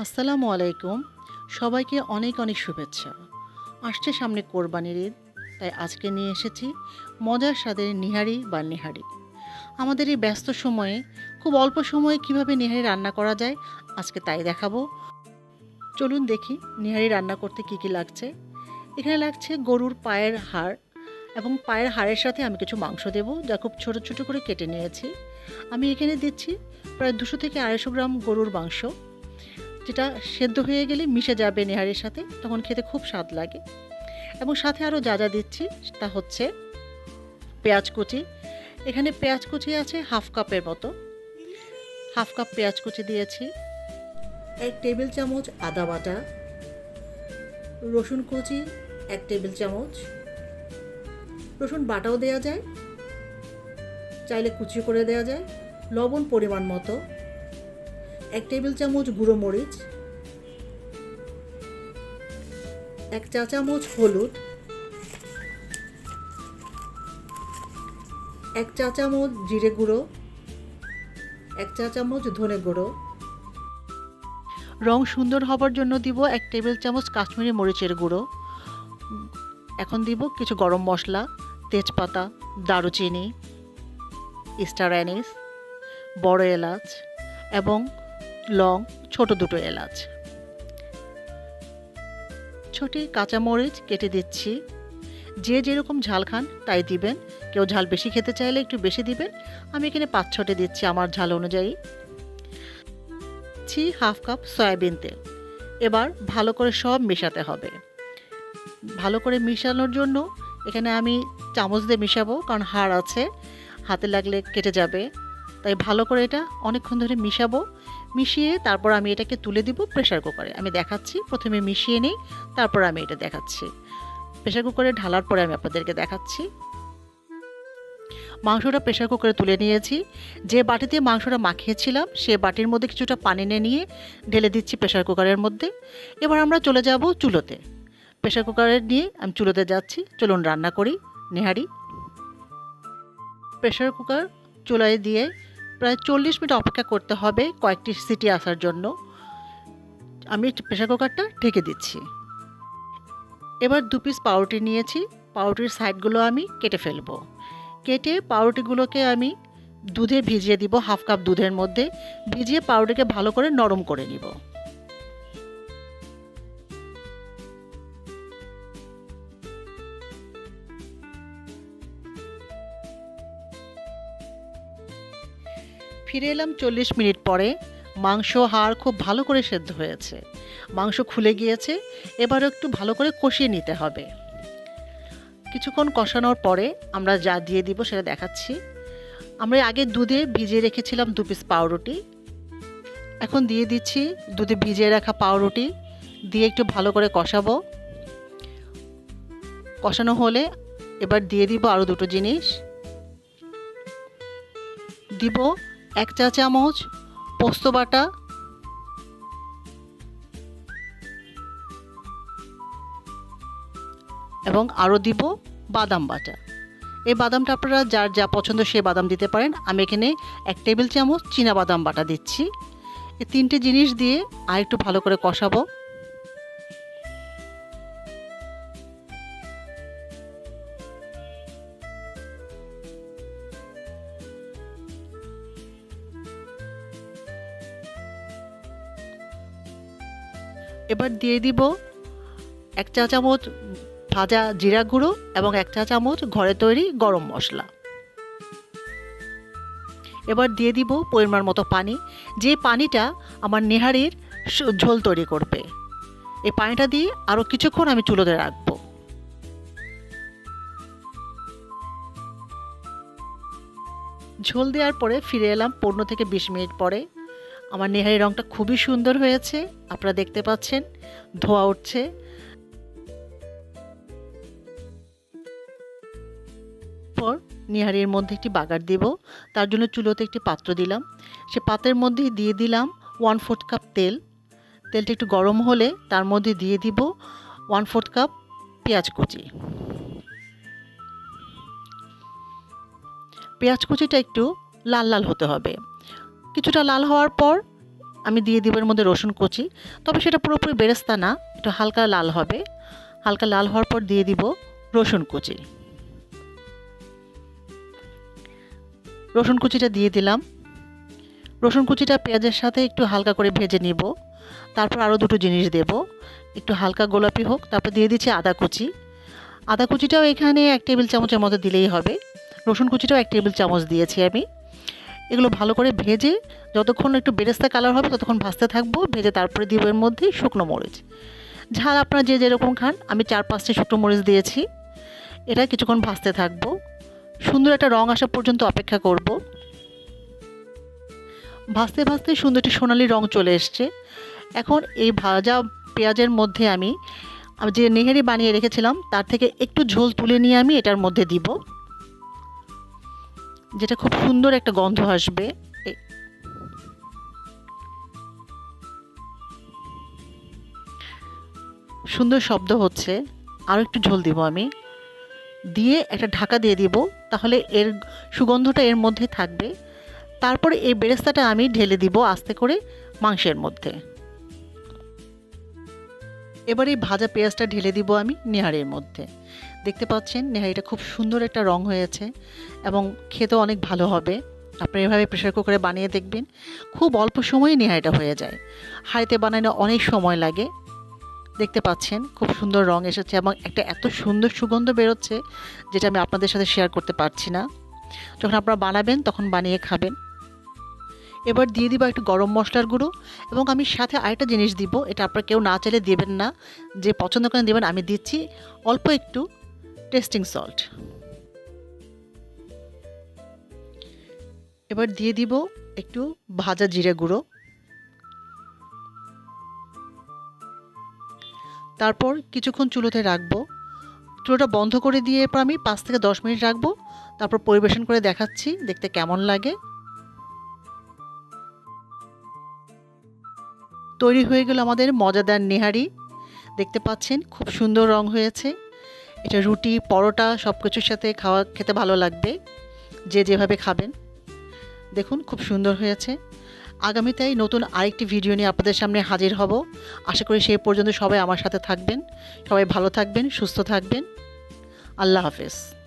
আসসালামু আলাইকুম। সবাইকে অনেক অনেক শুভেচ্ছা। আসছে সামনে কোরবানির ঈদ, তাই আজকে নিয়ে এসেছি মজার স্বাদের নিহারি বা নেহারি। আমাদের এই ব্যস্ত সময়ে, খুব অল্প সময়ে কীভাবে নিহারি রান্না করা যায়, আজকে তাই দেখাবো। চলুন দেখি নিহারি রান্না করতে কি কি লাগছে। এখানে লাগছে গরুর পায়ের হাড় এবং পায়ের হাড়ের সাথে আমি কিছু মাংস দেব, যা খুব ছোট ছোট করে কেটে নিয়েছি। আমি এখানে দিচ্ছি প্রায় দুশো থেকে আড়াইশো গ্রাম গরুর মাংস। যেটা সেদ্ধ হয়ে গেলে মিশে যাবে নেহারের সাথে, তখন খেতে খুব স্বাদ লাগে। এবং সাথে আরও যা যা দিচ্ছি, তা হচ্ছে পেঁয়াজ কুচি। এখানে পেঁয়াজ কুচি আছে হাফ কাপের মতো। হাফ কাপ পেঁয়াজ কুচি দিয়েছি। এক টেবিল চামচ আদা বাটা। রসুন কুচি এক টেবিল চামচ। রসুন বাটাও দেওয়া যায়। চাইলে কুচি করে দেওয়া যায়। লবণ পরিমাণ মতো। এক টেবিল চামচ গুঁড়ো মরিচ, এক চা চামচ হলুদ, এক চা চামচ জিরে গুঁড়ো, এক চা চামচ ধনে গুঁড়ো। রং সুন্দর হবার জন্য দিব এক টেবিল চামচ কাশ্মীরি মরিচের গুঁড়ো। এখন দিব কিছু গরম মশলা, তেজপাতা, দারুচিনি, স্টার অ্যানিস, বড় এলাচ এবং লং, ছোট দুটো এলাচ। ছোটি কাঁচামরিচ কেটে দিচ্ছি। যে যেরকম ঝাল খান, তাই দিবেন। কেউ ঝাল বেশি খেতে চাইলে একটু বেশি দিবেন। আমি এখানে পাঁচ ছটে দিচ্ছি আমার ঝাল অনুযায়ী। ছি হাফ কাপ সয়াবিন তেল। এবার ভালো করে সব মেশাতে হবে। ভালো করে মিশানোর জন্য এখানে আমি চামচ দিয়ে মিশাবো, কারণ হাড় আছে। হাতে লাগলে কেটে যাবে। তাই ভালো করে এটা অনেকক্ষণ ধরে মিশাবো। মিশিয়ে তারপর আমি এটাকে তুলে দিব প্রেশার কুকারে আমি দেখাচ্ছি, প্রথমে মিশিয়ে নিই, তারপর আমি এটা দেখাচ্ছি। প্রেশার কুকারে ঢালার পরে আমি আপনাদেরকে দেখাচ্ছি। মাংসটা প্রেশার কুকারে তুলে নিয়েছি। যে বাটিতে মাংসটা মাখিয়েছিলাম, সে বাটির মধ্যে কিছুটা পানি নিয়ে ঢেলে দিচ্ছি প্রেশার কুকারের মধ্যে। এবার আমরা চলে যাব চুলোতে। প্রেশার কুকারে নিয়ে আমি চুলোতে যাচ্ছি। চলুন রান্না করি। নেহারি। প্রেশার কুকার চুলায় দিয়ে প্রায় চল্লিশ মিনিট অপেক্ষা করতে হবে কয়েকটি সিটি আসার জন্য। আমি প্রেশার কুকারটা ঢেকে দিচ্ছি। এবার দু পিস পাউরুটি নিয়েছি। পাউরুটির সাইডগুলো আমি কেটে ফেলব। কেটে পাউরুটিগুলোকে আমি দুধে ভিজিয়ে দিব হাফ কাপ দুধের মধ্যে। ভিজিয়ে পাউরুটিকে ভালো করে নরম করে নিব। ফিরে এলাম চল্লিশ মিনিট পরে। মাংস হাড় খুব ভালো করে সেদ্ধ হয়েছে। মাংস খুলে গিয়েছে এবার একটু ভালো করে কষিয়ে নিতে হবে। কিছুক্ষণ কষানোর পরে আমরা যা দিয়ে দিব সেটা দেখাচ্ছি। আমরা আগে দুধে ভিজিয়ে রেখেছিলাম দু পিস পাউরুটি। এখন দিয়ে দিচ্ছি দুধে ভিজিয়ে রাখা পাউরুটি। দিয়ে একটু ভালো করে কষাবো। কষানো হলে এবার দিয়ে দিব আরও দুটো জিনিস। দিব এক চা চামচ পোস্ত বাটা, এবং আরও দিব বাদাম বাটা। এই বাদামটা আপনারা যার যা পছন্দ সে বাদাম দিতে পারেন। আমি এখানে এক টেবিল চামচ চীনা বাদাম বাটা দিচ্ছি। এই তিনটে জিনিস দিয়ে আর একটু ভালো করে কষাবো। এবার দিয়ে দিব এক চা চামচ ভাজা জিরা গুঁড়ো এবং এক চা চামচ ঘরে তৈরি গরম মশলা। এবার দিয়ে দিব পরিমাণ মতো পানি। যে পানিটা আমার নেহারির ঝোল তৈরি করবে। এই পানিটা দিয়ে আরও কিছুক্ষণ আমি চুলোতে রাখব। ঝোল দেওয়ার পরে ফিরে এলাম পনেরো থেকে বিশ মিনিট পরে। আমার নেহারি রঙটা খুবই সুন্দর হয়েছে। আপনারা দেখতে পাচ্ছেন, ধোয়া উঠছে। পর নিহারির মধ্যে একটি বাগার দিব। তার জন্য চুলোতে একটি পাত্র দিলাম। সে পাত্রের মধ্যে দিয়ে দিলাম ওয়ান ফোর্থ কাপ তেল। তেলটা একটু গরম হলে তার মধ্যে দিয়ে দিব ওয়ান ফোর্থ কাপ পেঁয়াজ কুচি। পেঁয়াজ কুচিটা একটু লাল লাল হতে হবে। কিছুটা লাল হওয়ার পর আমি দিয়ে দিব এর মধ্যে রসুন কুচি। তবে সেটা পুরোপুরি বেরেস্তা না, একটু হালকা লাল হবে। হালকা লাল হওয়ার পর দিয়ে দিব রসুন কুচি। রসুন কুচিটা দিয়ে দিলাম। রসুন কুচিটা পেঁয়াজের সাথে একটু হালকা করে ভেজে নিব। তারপর আরও দুটো জিনিস দেব। একটু হালকা গোলাপি হোক, তারপর দিয়ে দিচ্ছি আদা কুচি। আদা কুচিটাও এখানে এক টেবিল চামচের মতো দিলেই হবে। রসুন কুচিটাও এক টেবিল চামচ দিয়েছি আমি। এগুলো ভালো করে ভেজে যতক্ষণ একটু বেরেস্তা কালার হবে ততক্ষণ ভাজতে থাকব। ভেজে তারপরে দিব এর মধ্যে শুকনো মরিচ। ঝাল আপনারা যে যেরকম খান, আমি চার পাঁচটি শুকনো মরিচ দিয়েছি। এটা কিছুক্ষণ ভাজতে থাকব। সুন্দর একটা রং আসা পর্যন্ত অপেক্ষা করব। ভাজতে ভাজতে সুন্দর একটি সোনালি রং চলে এসছে। এখন এই ভাজা পেঁয়াজের মধ্যে আমি আমি যে নেহেরি বানিয়ে রেখেছিলাম, তার থেকে একটু ঝোল তুলে নিয়ে আমি এটার মধ্যে দিব। যেটা খুব সুন্দর একটা গন্ধ আসবে। সুন্দর শব্দ হচ্ছে। আরও একটু ঝোল দিব আমি। দিয়ে একটা ঢাকা দিয়ে দিব, তাহলে এর সুগন্ধটা এর মধ্যে থাকবে। তারপরে এই বেরেস্তাটা আমি ঢেলে দিব আস্তে করে মাংসের মধ্যে। এবার এই ভাজা পেঁয়াজটা ঢেলে দিব আমি নেহারির মধ্যে। দেখতে পাচ্ছেন, নেহারিটা খুব সুন্দর একটা রং হয়েছে এবং খেতেও অনেক ভালো হবে। আপনি এভাবে প্রেশার কুকারে বানিয়ে দেখবেন, খুব অল্প সময়ে নেহারিটা হয়ে যায়। হাঁড়িতে বানানো অনেক সময় লাগে। দেখতে পাচ্ছেন, খুব সুন্দর রং এসেছে এবং একটা এত সুন্দর সুগন্ধ বেরোচ্ছে যেটা আমি আপনাদের সাথে শেয়ার করতে পারছি না। যখন আপনারা বানাবেন, তখন বানিয়ে খাবেন। এবার দিয়ে দিব একটু গরম মশলার গুঁড়ো এবং আমি সাথে আরেকটা জিনিস দিব, এটা আপনারা কেউ না চাইলে দেবেন না। যে পছন্দ করেন দেবেন, আমি দিচ্ছি অল্প একটু টেস্টিং সল্ট এবার দিয়ে দিব একটু ভাজা জিরে গুঁড়ো। তারপর কিছুক্ষণ চুলোতে রাখব। চুলোটা বন্ধ করে দিয়ে এরপর আমি পাঁচ থেকে দশ মিনিট রাখব। তারপর পরিবেশন করে দেখাচ্ছি, দেখতে কেমন লাগে। তৈরি হয়ে গেল আমাদের মজাদার নেহারি। দেখতে পাচ্ছেন, খুব সুন্দর রং হয়েছে। এটা রুটি, পরোটা সব কিছুর সাথে খাওয়া, খেতে ভালো লাগবে। যে যেভাবে খাবেন। দেখুন, খুব সুন্দর হয়েছে। আগামীতেই নতুন আরেকটি ভিডিও নিয়ে আপনাদের সামনে হাজির হব। আশা করি সেই পর্যন্ত সবাই আমার সাথে থাকবেন। সবাই ভালো থাকবেন, সুস্থ থাকবেন। আল্লাহ হাফেজ।